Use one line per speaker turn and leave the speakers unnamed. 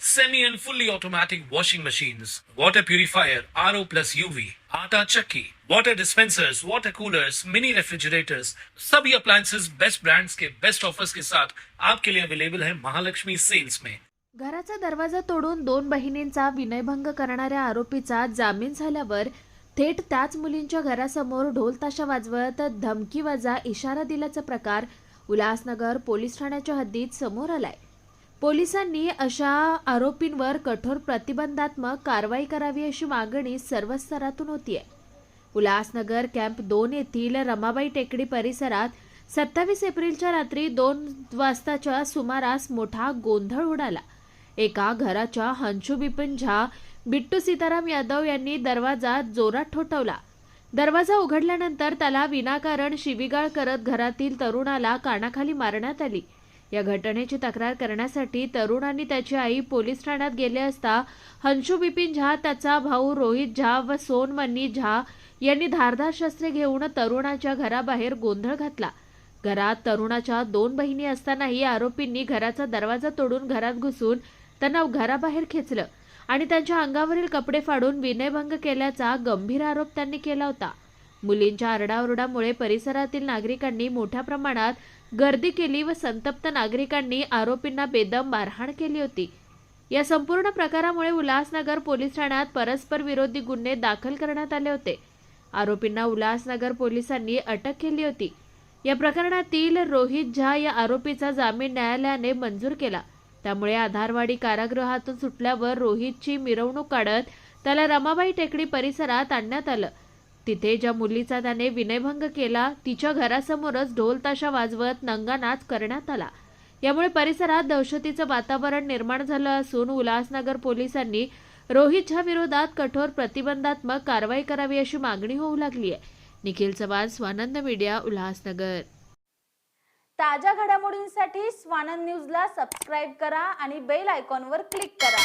semi and fully automatic washing machines, water purifier, RO plus UV, आटा चक्की, water dispensers, water coolers, mini refrigerators, सभी appliances. Best brands के best offers के साथ आपके लिए अवेलेबल है महालक्ष्मी सेल्स में
घराचा दरवाजा तोडून दोन बहिणींचा विनयभंग करणाऱ्या आरोपीचा जामीन झाल्यावर थेट त्याच मुलींच्या घरासमोर ढोल ताशा वाजवत धमकी वजा इशारा दिल्याचा प्रकार उल्हासनगर पोलीस ठाण्याच्या हद्दीत समोर आलाय. पोलिसांनी अशा आरोपींवर कठोर प्रतिबंधात्मक कारवाई करावी अशी मागणी सर्व स्तरातून होती आहे उल्हासनगर कॅम्प दोन येथील रमाबाई टेकडी परिसरात सत्तावीस एप्रिलच्या रात्री दोन वाजताच्या सुमारास मोठा गोंधळ उडाला. एका घराच्या हंशू बिपिन झा बिट्टू सीताराम यादव यांनी दरवाजा जोरात ठोठवला. दरवाजा उघडल्यानंतर त्याला विनाकारण शिवीगाळ करत घरातील तरुणाला कानाखाली मारण्यात आली. या घटनेची तक्रार करण्यासाठी तरुण आणि त्याची आई पोलीस ठाण्यात गेले असता हंशू बिपिन झा त्याचा भाऊ रोहित झा व सोनमनी झा यांनी धारदार शस्त्रे घेऊन तरुणाच्या घराबाहेर गोंधळ घातला. घरात तरुणाच्या दोन बहिणी असतानाही आरोपींनी घराचा दरवाजा तोडून घरात घुसून त्यांना घराबाहेर खेचलं आणि त्यांच्या अंगावरील कपडे फाडून विनयभंग केल्याचा गंभीर आरोप त्यांनी केला होता. मुलींच्या आरडाओरडामुळे परिसरातील नागरिकांनी मोठ्या प्रमाणात गर्दी केली व संतप्त नागरिकांनी आरोपींना बेदम मारहाण केली होती. या संपूर्ण प्रकारामुळे उल्हासनगर पोलीस ठाण्यात परस्पर विरोधी गुन्हे दाखल करण्यात आले होते. आरोपींना उल्हासनगर पोलिसांनी अटक केली होती. या प्रकरणातील रोहित झा या आरोपीचा जामीन न्यायालयाने मंजूर केला. त्यामुळे आधारवाडी कारागृहातून सुटल्यावर रोहितची मिरवणूक काढत त्याला रमाबाई टेकडी परिसरात आणण्यात आलं. तिथे ज्या मुलीचा त्याने विनयभंग केला तिच्या घरासमोरच ढोल ताशा वाजवत नंगानाच करण्यात आला. यामुळे परिसरात दहशतीचं वातावरण निर्माण झालं असून उल्हासनगर पोलिसांनी रोहितच्या विरोधात कठोर प्रतिबंधात्मक कारवाई करावी अशी मागणी होऊ लागली आहे निखिल चव्हाण स्वानंद मीडिया उल्हासनगर.
ताज्या घडामोडींसाठी स्वानंद न्यूजला सबस्क्राईब करा आणि बेल आयकॉनवर क्लिक करा.